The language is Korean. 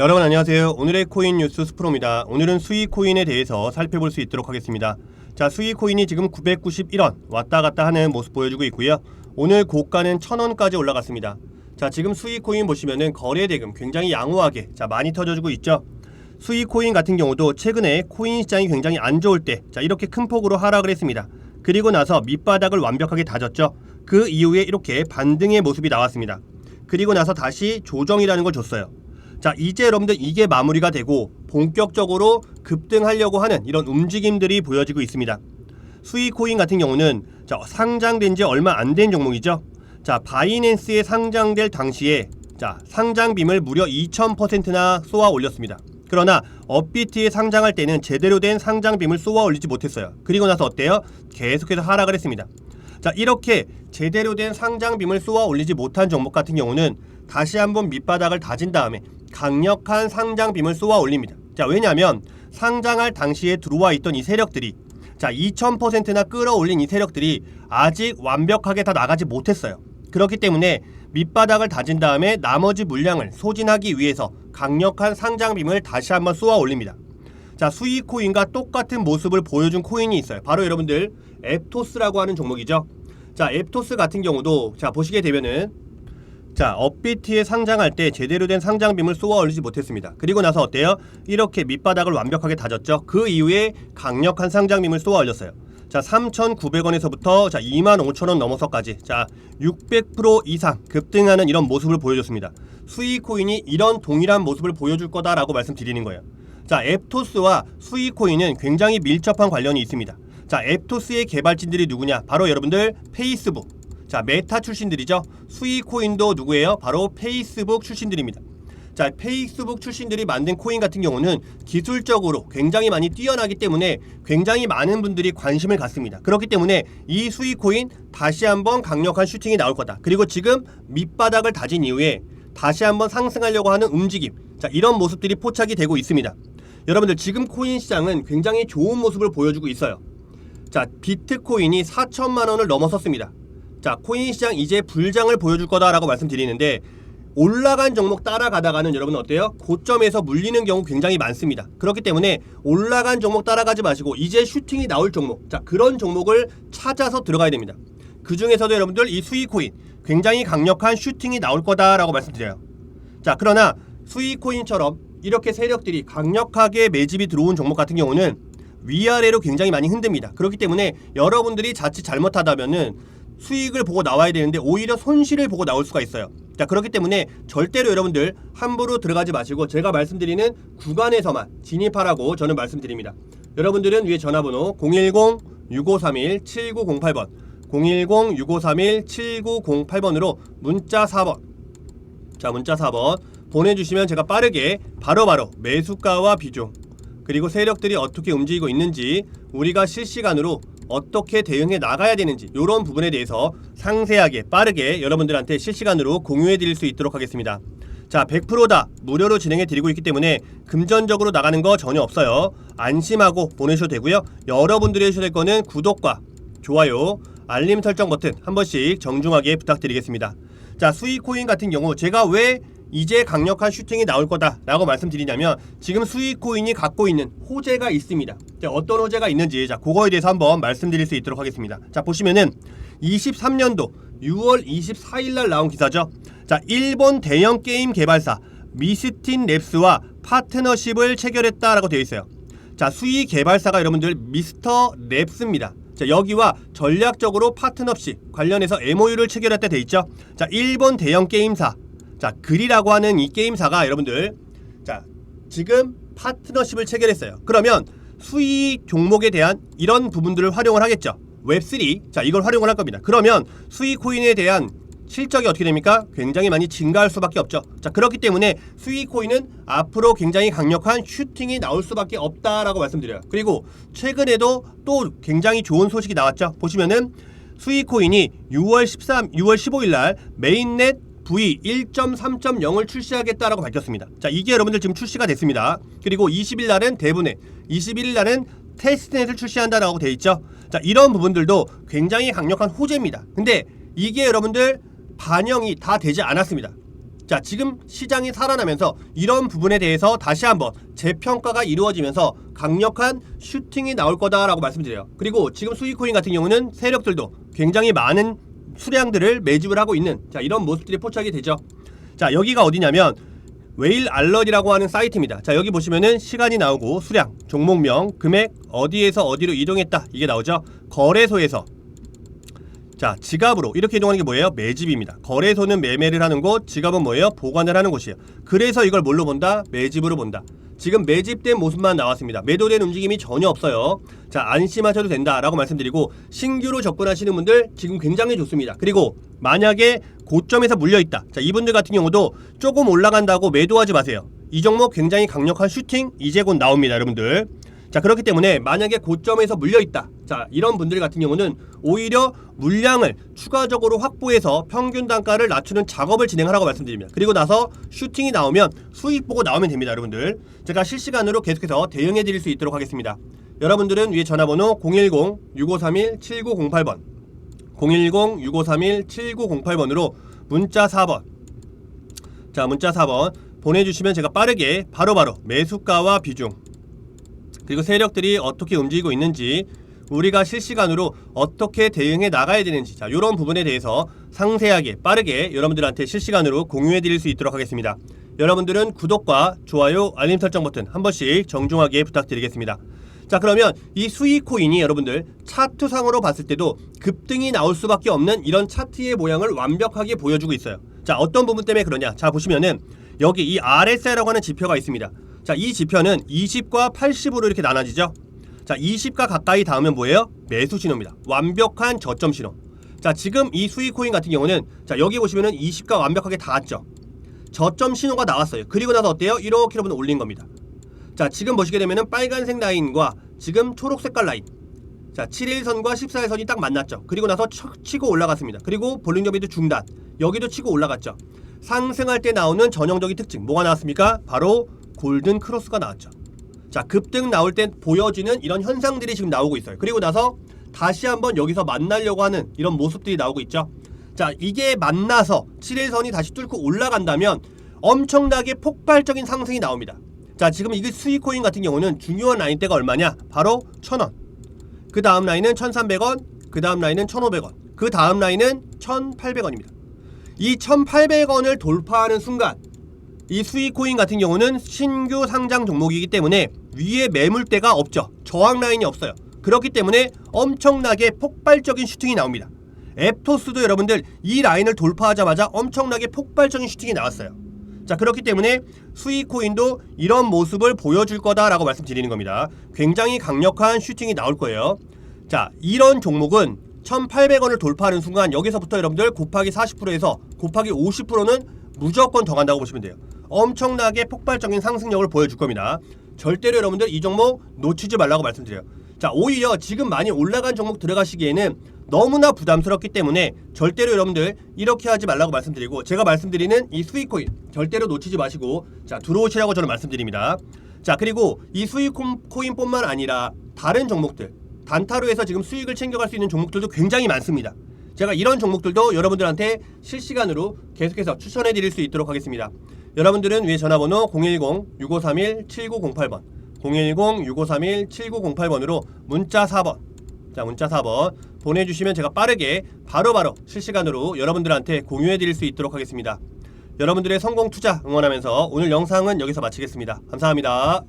여러분 안녕하세요. 오늘의 코인 뉴스 스프로입니다. 오늘은 수익 코인에 대해서 살펴볼 수 있도록 하겠습니다. 자, 수익 코인이 지금 991원 왔다 갔다 하는 모습 보여주고 있고요. 오늘 고가는 1000원까지 올라갔습니다. 자, 지금 수익 코인 보시면은 거래 대금 굉장히 양호하게 자, 많이 터져주고 있죠. 수익 코인 같은 경우도 최근에 코인 시장이 굉장히 안 좋을 때 자, 이렇게 큰 폭으로 하락을 했습니다. 그리고 나서 밑바닥을 완벽하게 다졌죠. 그 이후에 이렇게 반등의 모습이 나왔습니다. 그리고 나서 다시 조정이라는 걸 줬어요. 자, 이제 여러분들 이게 마무리가 되고 본격적으로 급등하려고 하는 이런 움직임들이 보여지고 있습니다. 수익 코인 같은 경우는 자, 상장된 지 얼마 안 된 종목이죠. 자, 바이낸스에 상장될 당시에 자, 상장 빔을 무려 2000%나 쏘아 올렸습니다. 그러나 업비트에 상장할 때는 제대로 된 상장 빔을 쏘아 올리지 못했어요. 그리고 나서 어때요? 계속해서 하락을 했습니다. 자, 이렇게 제대로 된 상장 빔을 쏘아 올리지 못한 종목 같은 경우는 다시 한번 밑바닥을 다진 다음에 강력한 상장 빔을 쏘아 올립니다. 자, 왜냐하면 상장할 당시에 들어와 있던 이 세력들이 자, 2000%나 끌어올린 이 세력들이 아직 완벽하게 다 나가지 못했어요. 그렇기 때문에 밑바닥을 다진 다음에 나머지 물량을 소진하기 위해서 강력한 상장 빔을 다시 한번 쏘아 올립니다. 자, 수익 코인과 똑같은 모습을 보여준 코인이 있어요. 바로 여러분들 앱토스라고 하는 종목이죠. 자, 앱토스 같은 경우도 자, 보시게 되면은 자, 업비트에 상장할 때 제대로 된 상장빔을 쏘아 올리지 못했습니다. 그리고 나서 어때요? 이렇게 밑바닥을 완벽하게 다졌죠. 그 이후에 강력한 상장빔을 쏘아 올렸어요. 자, 3,900원에서부터 자, 25,000원 넘어서까지 자, 600% 이상 급등하는 이런 모습을 보여줬습니다. 수익 코인이 이런 동일한 모습을 보여줄 거다라고 말씀드리는 거예요. 자, 앱토스와 수익 코인은 굉장히 밀접한 관련이 있습니다. 자, 앱토스의 개발진들이 누구냐? 바로 여러분들 페이스북. 자, 메타 출신들이죠. 수익 코인도 누구예요? 바로 페이스북 출신들입니다. 자, 페이스북 출신들이 만든 코인 같은 경우는 기술적으로 굉장히 많이 뛰어나기 때문에 굉장히 많은 분들이 관심을 갖습니다. 그렇기 때문에 이 수익 코인 다시 한번 강력한 슈팅이 나올 거다. 그리고 지금 밑바닥을 다진 이후에 다시 한번 상승하려고 하는 움직임. 자, 이런 모습들이 포착이 되고 있습니다. 여러분들 지금 코인 시장은 굉장히 좋은 모습을 보여주고 있어요. 자, 비트코인이 4천만 원을 넘어섰습니다. 자, 코인 시장 이제 불장을 보여줄 거다라고 말씀드리는데 올라간 종목 따라가다가는 여러분 어때요? 고점에서 물리는 경우 굉장히 많습니다. 그렇기 때문에 올라간 종목 따라가지 마시고 이제 슈팅이 나올 종목, 자 그런 종목을 찾아서 들어가야 됩니다. 그 중에서도 여러분들 이 수익 코인 굉장히 강력한 슈팅이 나올 거다라고 말씀드려요. 자 그러나 수익 코인처럼 이렇게 세력들이 강력하게 매집이 들어온 종목 같은 경우는 위아래로 굉장히 많이 흔듭니다. 그렇기 때문에 여러분들이 자칫 잘못하다면은 수익을 보고 나와야 되는데 오히려 손실을 보고 나올 수가 있어요. 자 그렇기 때문에 절대로 여러분들 함부로 들어가지 마시고 제가 말씀드리는 구간에서만 진입하라고 저는 말씀드립니다. 여러분들은 위에 전화번호 010-6531-7908번 010-6531-7908번으로 문자 4번 자 문자 4번 보내주시면 제가 빠르게 바로바로 매수가와 비중 그리고 세력들이 어떻게 움직이고 있는지 우리가 실시간으로 어떻게 대응해 나가야 되는지 이런 부분에 대해서 상세하게 빠르게 여러분들한테 실시간으로 공유해 드릴 수 있도록 하겠습니다. 자, 100%다 무료로 진행해 드리고 있기 때문에 금전적으로 나가는 거 전혀 없어요. 안심하고 보내셔도 되고요. 여러분들이 해주셔야 될 거는 구독과 좋아요, 알림 설정 버튼 한 번씩 정중하게 부탁드리겠습니다. 자, 수익 코인 같은 경우 제가 왜 이제 강력한 슈팅이 나올 거다라고 말씀드리냐면 지금 수익 코인이 갖고 있는 호재가 있습니다. 자, 어떤 호재가 있는지 자, 그거에 대해서 한번 말씀드릴 수 있도록 하겠습니다. 자, 보시면은 23년도 6월 24일 날 나온 기사죠. 자, 일본 대형 게임 개발사 미스틴 랩스와 파트너십을 체결했다라고 되어 있어요. 자, 수익 개발사가 여러분들 미스터 랩스입니다. 자, 여기와 전략적으로 파트너십 관련해서 MOU를 체결했다 돼 있죠. 자, 일본 대형 게임사 자, 글이라고 하는 이 게임사가 여러분들 자, 지금 파트너십을 체결했어요. 그러면 수익 종목에 대한 이런 부분들을 활용을 하겠죠. 웹3 자, 이걸 활용을 할 겁니다. 그러면 수익 코인에 대한 실적이 어떻게 됩니까? 굉장히 많이 증가할 수밖에 없죠. 자, 그렇기 때문에 수익 코인은 앞으로 굉장히 강력한 슈팅이 나올 수밖에 없다라고 말씀드려요. 그리고 최근에도 또 굉장히 좋은 소식이 나왔죠. 보시면은 수익 코인이 6월 13, 6월 15일 날 메인넷 V 1.3.0을 출시하겠다라고 밝혔습니다. 자, 이게 여러분들 지금 출시가 됐습니다. 그리고 20일 날은 대분해, 21일 날은 테스트넷을 출시한다라고 돼 있죠. 자, 이런 부분들도 굉장히 강력한 호재입니다. 근데 이게 여러분들 반영이 다 되지 않았습니다. 자, 지금 시장이 살아나면서 이런 부분에 대해서 다시 한번 재평가가 이루어지면서 강력한 슈팅이 나올 거다라고 말씀드려요. 그리고 지금 수익코인 같은 경우는 세력들도 굉장히 많은 수량들을 매집을 하고 있는 자, 이런 모습들이 포착이 되죠. 자, 여기가 어디냐면 웨일 알럿이라고 하는 사이트입니다. 자, 여기 보시면은 시간이 나오고 수량, 종목명, 금액, 어디에서 어디로 이동했다. 이게 나오죠. 거래소에서 자, 지갑으로 이렇게 이동하는 게 뭐예요? 매집입니다. 거래소는 매매를 하는 곳, 지갑은 뭐예요? 보관을 하는 곳이에요. 그래서 이걸 뭘로 본다? 매집으로 본다. 지금 매집된 모습만 나왔습니다. 매도된 움직임이 전혀 없어요. 자, 안심하셔도 된다라고 말씀드리고 신규로 접근하시는 분들 지금 굉장히 좋습니다. 그리고 만약에 고점에서 물려 있다. 자, 이분들 같은 경우도 조금 올라간다고 매도하지 마세요. 이 종목 굉장히 강력한 슈팅 이제 곧 나옵니다, 여러분들. 자 그렇기 때문에 만약에 고점에서 물려 있다. 자 이런 분들 같은 경우는 오히려 물량을 추가적으로 확보해서 평균 단가를 낮추는 작업을 진행하라고 말씀드립니다. 그리고 나서 슈팅이 나오면 수익 보고 나오면 됩니다, 여러분들. 제가 실시간으로 계속해서 대응해 드릴 수 있도록 하겠습니다. 여러분들은 위에 전화번호 010-6531-7908번 010-6531-7908번으로 문자 4번 자 문자 4번 보내주시면 제가 빠르게 바로바로 매수가와 비중 그리고 세력들이 어떻게 움직이고 있는지 우리가 실시간으로 어떻게 대응해 나가야 되는지 자 이런 부분에 대해서 상세하게 빠르게 여러분들한테 실시간으로 공유해 드릴 수 있도록 하겠습니다. 여러분들은 구독과 좋아요 알림 설정 버튼 한 번씩 정중하게 부탁드리겠습니다. 자 그러면 이 수익 코인이 여러분들 차트상으로 봤을 때도 급등이 나올 수밖에 없는 이런 차트의 모양을 완벽하게 보여주고 있어요. 자 어떤 부분 때문에 그러냐? 자 보시면은 여기 이 RSI라고 하는 지표가 있습니다. 자, 이 지표는 20과 80으로 이렇게 나눠지죠. 자, 20가 가까이 닿으면 뭐예요? 매수 신호입니다. 완벽한 저점 신호. 자, 지금 이 수익 코인 같은 경우는 자, 여기 보시면은 20가 완벽하게 닿았죠. 저점 신호가 나왔어요. 그리고 나서 어때요? 이렇게 여러분 올린 겁니다. 자, 지금 보시게 되면은 빨간색 라인과 지금 초록 색깔 라인. 자, 7일선과 14일선이 딱 만났죠. 그리고 나서 척 치고 올라갔습니다. 그리고 볼륨 점이도 중단. 여기도 치고 올라갔죠. 상승할 때 나오는 전형적인 특징 뭐가 나왔습니까? 바로 골든 크로스가 나왔죠. 자, 급등 나올 때 보여지는 이런 현상들이 지금 나오고 있어요. 그리고 나서 다시 한번 여기서 만나려고 하는 이런 모습들이 나오고 있죠. 자, 이게 만나서 7일선이 다시 뚫고 올라간다면 엄청나게 폭발적인 상승이 나옵니다. 자, 지금 이게 수익 코인 같은 경우는 중요한 라인대가 얼마냐? 바로 1,000원. 그 다음 라인은 1,300원, 그 다음 라인은 1,500원, 그 다음 라인은 1,800원입니다. 이 1,800원을 돌파하는 순간 이 수익 코인 같은 경우는 신규 상장 종목이기 때문에 위에 매물대가 없죠. 저항 라인이 없어요. 그렇기 때문에 엄청나게 폭발적인 슈팅이 나옵니다. 앱토스도 여러분들 이 라인을 돌파하자마자 엄청나게 폭발적인 슈팅이 나왔어요. 자 그렇기 때문에 수익 코인도 이런 모습을 보여줄 거다라고 말씀드리는 겁니다. 굉장히 강력한 슈팅이 나올 거예요. 자 이런 종목은 1,800원을 돌파하는 순간 여기서부터 여러분들 곱하기 40%에서 곱하기 50%는 무조건 더 간다고 보시면 돼요. 엄청나게 폭발적인 상승력을 보여줄 겁니다. 절대로 여러분들 이 종목 놓치지 말라고 말씀드려요. 자, 오히려 지금 많이 올라간 종목 들어가시기에는 너무나 부담스럽기 때문에 절대로 여러분들 이렇게 하지 말라고 말씀드리고 제가 말씀드리는 이 수익 코인 절대로 놓치지 마시고 자, 들어오시라고 저는 말씀드립니다. 자, 그리고 이 수익 코인뿐만 아니라 다른 종목들 단타로 해서 지금 수익을 챙겨갈 수 있는 종목들도 굉장히 많습니다. 제가 이런 종목들도 여러분들한테 실시간으로 계속해서 추천해 드릴 수 있도록 하겠습니다. 여러분들은 위에 전화번호 010-6531-7908번 010-6531-7908번으로 문자 4번 자 문자 4번 보내주시면 제가 빠르게 바로바로 실시간으로 여러분들한테 공유해 드릴 수 있도록 하겠습니다. 여러분들의 성공 투자 응원하면서 오늘 영상은 여기서 마치겠습니다. 감사합니다.